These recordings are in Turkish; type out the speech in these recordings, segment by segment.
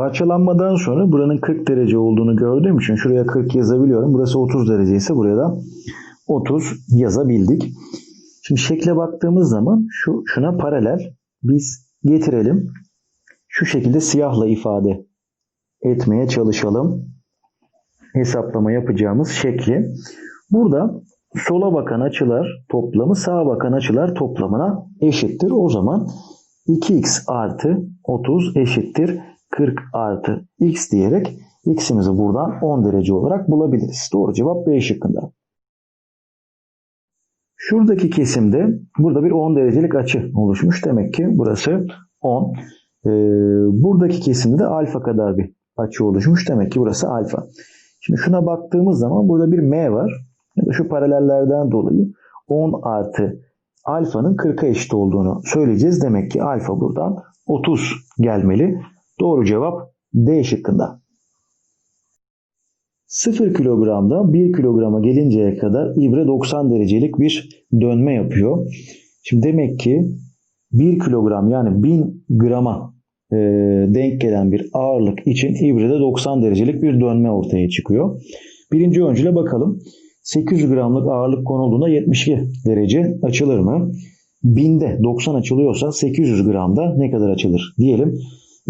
parçalanmadan sonra buranın 40 derece olduğunu gördüğüm için şuraya 40 yazabiliyorum. Burası 30 derece ise buraya da 30 yazabildik. Şimdi şekle baktığımız zaman şu şuna paralel biz getirelim. Şu şekilde siyahla ifade etmeye çalışalım. Hesaplama yapacağımız şekli. Burada sola bakan açılar toplamı sağa bakan açılar toplamına eşittir. O zaman 2x artı 30 eşittir 40 artı x diyerek x'imizi buradan 10 derece olarak bulabiliriz. Doğru cevap B şıkkında. Şuradaki kesimde burada bir 10 derecelik açı oluşmuş. Demek ki burası 10. Ee, buradaki kesimde de alfa kadar bir açı oluşmuş. Demek ki burası alfa. Şimdi şuna baktığımız zaman burada bir m var. Ya da şu paralellerden dolayı 10 artı alfanın 40'a eşit olduğunu söyleyeceğiz. Demek ki alfa buradan 30 gelmeli. Doğru cevap D şıkkında. 0 kilogramda 1 kilograma gelinceye kadar ibre 90 derecelik bir dönme yapıyor. Şimdi demek ki 1 kilogram yani 1000 grama e, denk gelen bir ağırlık için ibrede 90 derecelik bir dönme ortaya çıkıyor. Birinci öncüle bakalım. 800 gramlık ağırlık konulduğunda 72 derece açılır mı? 1000'de 90 açılıyorsa 800 gramda ne kadar açılır? Diyelim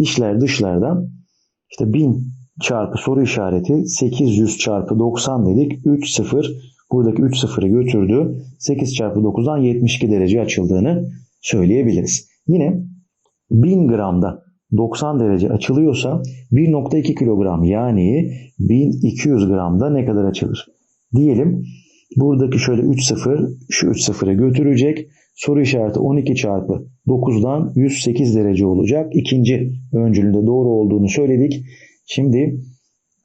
içler dışlardan işte 1000 çarpı soru işareti 800 çarpı 90 dedik. 3 sıfır buradaki 3 sıfırı götürdü. 8 çarpı 9'dan 72 derece açıldığını söyleyebiliriz. Yine 1000 gramda 90 derece açılıyorsa 1.2 kilogram yani 1200 gramda ne kadar açılır? Diyelim buradaki şöyle 3 sıfır şu 3 sıfırı götürecek. Soru işareti 12 çarpı 9'dan 108 derece olacak. İkinci öncülünde doğru olduğunu söyledik. Şimdi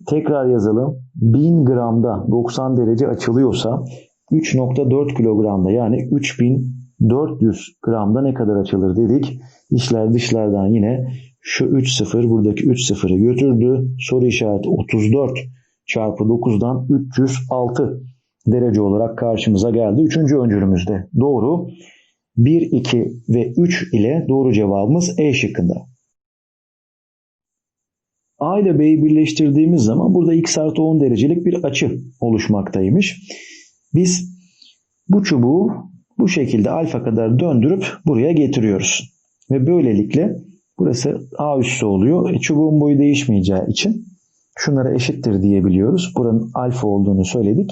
tekrar yazalım. 1000 gramda 90 derece açılıyorsa 3.4 kilogramda yani 3400 gramda ne kadar açılır dedik. İçler dışlardan yine şu 3 sıfır buradaki 3 sıfırı götürdü. Soru işareti 34 çarpı 9'dan 306 derece olarak karşımıza geldi. Üçüncü öncülümüzde doğru. 1, 2 ve 3 ile doğru cevabımız E şıkkında. A ile B'yi birleştirdiğimiz zaman burada x artı 10 derecelik bir açı oluşmaktaymış. Biz bu çubuğu bu şekilde alfa kadar döndürüp buraya getiriyoruz. Ve böylelikle burası A üssü oluyor. E, çubuğun boyu değişmeyeceği için şunlara eşittir diyebiliyoruz. Buranın alfa olduğunu söyledik.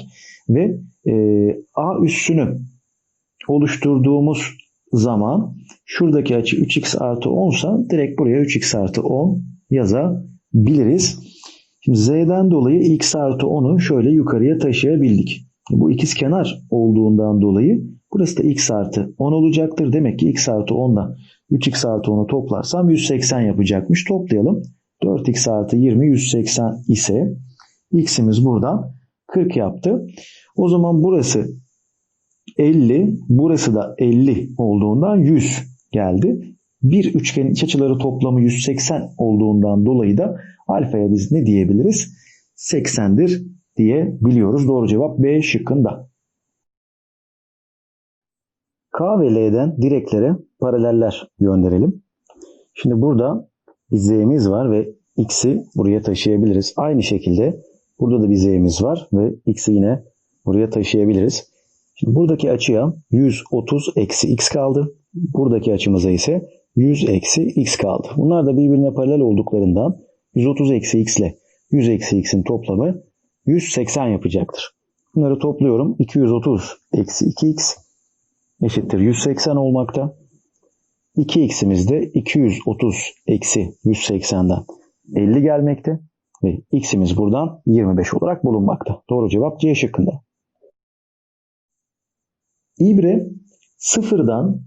Ve e, A üssünü oluşturduğumuz zaman şuradaki açı 3x artı 10 sa direkt buraya 3x artı 10 yazabiliriz. Şimdi z'den dolayı x artı 10'u şöyle yukarıya taşıyabildik. Bu ikiz kenar olduğundan dolayı burası da x artı 10 olacaktır. Demek ki x artı 10 ile 3x artı 10'u toplarsam 180 yapacakmış. Toplayalım. 4x artı 20 180 ise x'imiz buradan 40 yaptı. O zaman burası 50, burası da 50 olduğundan 100 geldi. Bir üçgenin iç açıları toplamı 180 olduğundan dolayı da alfaya biz ne diyebiliriz? 80'dir diyebiliyoruz. Doğru cevap B şıkkında. K ve L'den direklere paraleller gönderelim. Şimdi burada bir Z'miz var ve X'i buraya taşıyabiliriz. Aynı şekilde burada da bir Z'miz var ve X'i yine buraya taşıyabiliriz. Şimdi buradaki açıya 130 eksi X kaldı. Buradaki açımıza ise 100 eksi X kaldı. Bunlar da birbirine paralel olduklarından 130 eksi X ile 100 eksi X'in toplamı 180 yapacaktır. Bunları topluyorum. 230 eksi 2X eşittir 180 olmakta. 2x'imiz de 230 eksi 180'den 50 gelmekte. Ve x'imiz buradan 25 olarak bulunmakta. Doğru cevap C şıkkında. İbre sıfırdan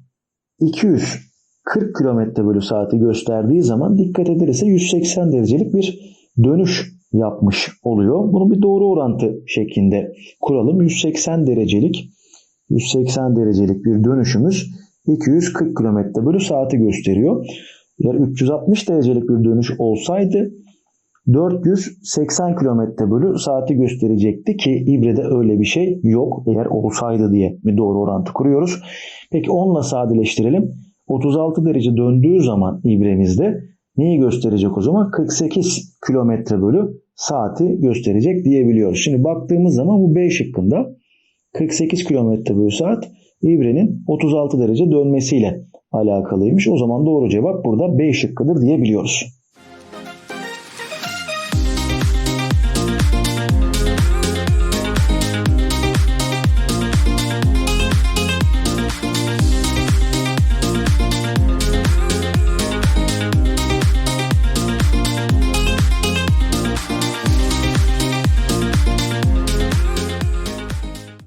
240 km bölü saati gösterdiği zaman dikkat edilirse 180 derecelik bir dönüş yapmış oluyor. Bunu bir doğru orantı şeklinde kuralım. 180 derecelik 180 derecelik bir dönüşümüz 240 km bölü saati gösteriyor. Eğer 360 derecelik bir dönüş olsaydı 480 km bölü saati gösterecekti ki İbre'de öyle bir şey yok. Eğer olsaydı diye bir doğru orantı kuruyoruz. Peki 10 ile sadeleştirelim. 36 derece döndüğü zaman İbre'mizde neyi gösterecek o zaman? 48 kilometre bölü saati gösterecek diyebiliyoruz. Şimdi baktığımız zaman bu B şıkkında 48 kilometre bölü saat ibrenin 36 derece dönmesiyle alakalıymış. O zaman doğru cevap burada B şıkkıdır diyebiliyoruz.